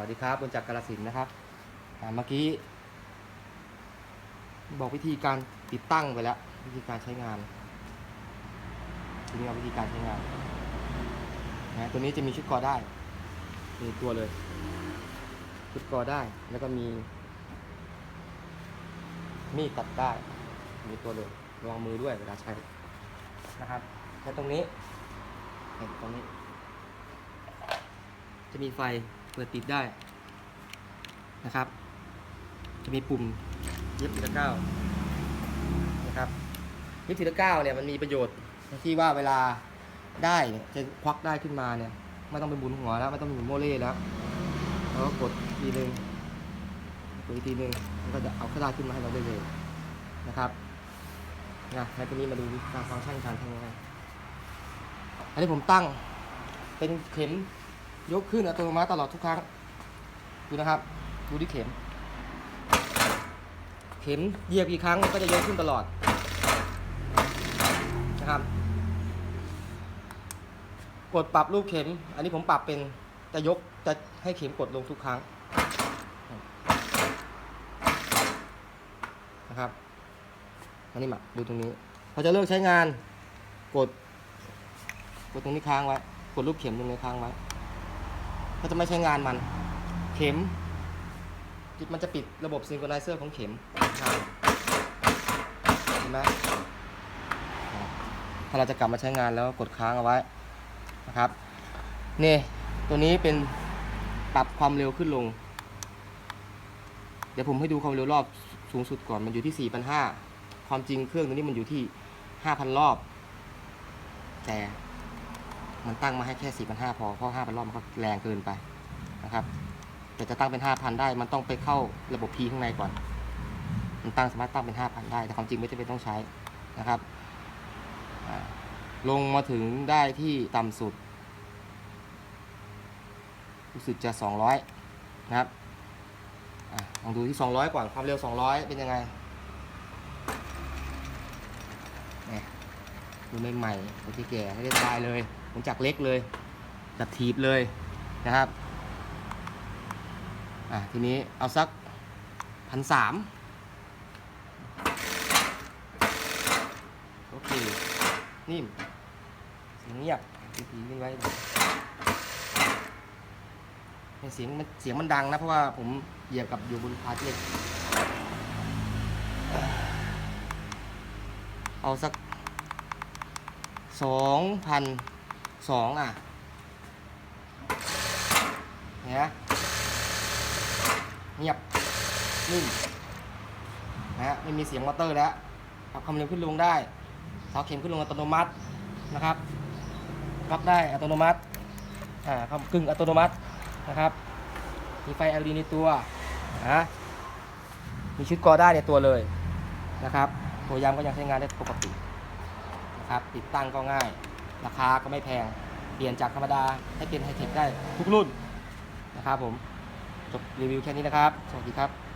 วัสดีครับบนจากกาลสินนะครับอ่าเมื่อกี้ บอกวิธีการติดตั้งไปแล้ว วิธีการใช้งานทีนี้เอาวิธีการใช้งานนะตัวนี้จะมีชุดกอได้ มีตัวเลย ชุดกอได้แล้วก็มี มีดตัดได้ มีตัวเลยระวังมือด้วยเวลาใช้นะครับใช้ตรงนี้เห็นตรงนี้ จะมีไฟ ปิดปิดได้นะครับ จะมีปุ่มเย็บทีละเก้านะครับเย็บทีละเก้าเนี่ยมันมีประโยชน์ที่ว่าเวลาได้เนี่ยจะควักได้ขึ้นมาเนี่ยไม่ต้องไปหมุนหัวแล้วไม่ต้องหมุนโมเล่แล้วแล้วก็กดทีนึงกดอีกทีนึงมันก็จะเอากระดาษขึ้นมาให้เราได้เลยนะครับนะในตัวนี้มาดูการฟังก์ชันการทำงานอันนี้ผมตั้งเป็นเข็ม ยกขึ้นอัตโนมัติตลอดทุกครั้ง ดูนะครับ ดูที่เข็ม เข็มเหยียบกี่ครั้งก็จะยกขึ้นตลอดนะครับ กดปรับรูปเข็ม อันนี้ผมปรับเป็นจะยกจะให้เข็มกดลงทุกครั้งนะครับอันนี้มาดูตรงนี้พอจะเลิกใช้งาน กด กดตรงนี้ค้างไว้ กดรูปเข็มตรงนี้ค้างไว้ ก็จะไม่ใช้งานมัน เข็มมันจะปิดระบบซิงโครไนเซอร์ของเข็มเห็นไหมถ้าเราจะกลับมาใช้งานแล้วกดค้างเอาไว้นะครับนี่ตัวนี้เป็นปรับความเร็วขึ้นลง เดี๋ยวผมให้ดูความเร็วรอบสูงสุดก่อนมันอยู่ที่ 4,500 ความจริงเครื่องตัวนี้มันอยู่ที่ 5,000 รอบ แต่ มันตั้งมาให้แค่4,500พอเพราะ5,000รอบมันก็แรงเกินไปนะครับ แต่จะตั้งเป็น5,000ได้มันต้องไปเข้าระบบ P ข้างในก่อน มันตั้งสามารถตั้งเป็น5,000ได้แต่ความจริงไม่จำเป็นต้องใช้นะครับลงมาถึงได้ที่ต่ำสุด รู้สึกจะ200นะครับลองดูที่ 200 ก่อน ความเร็ว 200 เป็นยังไงนี่ดูใหม่ๆตัวที่แก่ให้ได้ตายเลย ผมจากเล็กเลยจากทีบเลยนะครับอะทีนี้เอาสักพันสามโอเค นิ่มเสียงเงียบทีทีนิ่งไว้เสียงมันเสียงมันดังนะเพราะว่าผมเหยียบกับอยู่บนพาเจ็กเอาสักสองพัน สองอะเนี่ยเงียบนิ่มนะฮะไม่มีเสียงมอเตอร์แล้วปรับความเร็วขึ้นลงได้เสาเข็มขึ้นลงอัตโนมัตินะครับรับได้อัตโนมัติอ่าครับกึ่งอัตโนมัตินะครับ มีไฟ LED ในตัวนะมีชุดกอได้ในตัวเลยนะครับตัวยำก็ยังใช้งานได้ปกตินะครับ ติดตั้งก็ง่าย ราคาก็ไม่แพง เปลี่ยนจากธรรมดาให้เป็นไฮเทคได้ทุกรุ่นนะครับผมจบรีวิวแค่นี้นะครับ สวัสดีครับ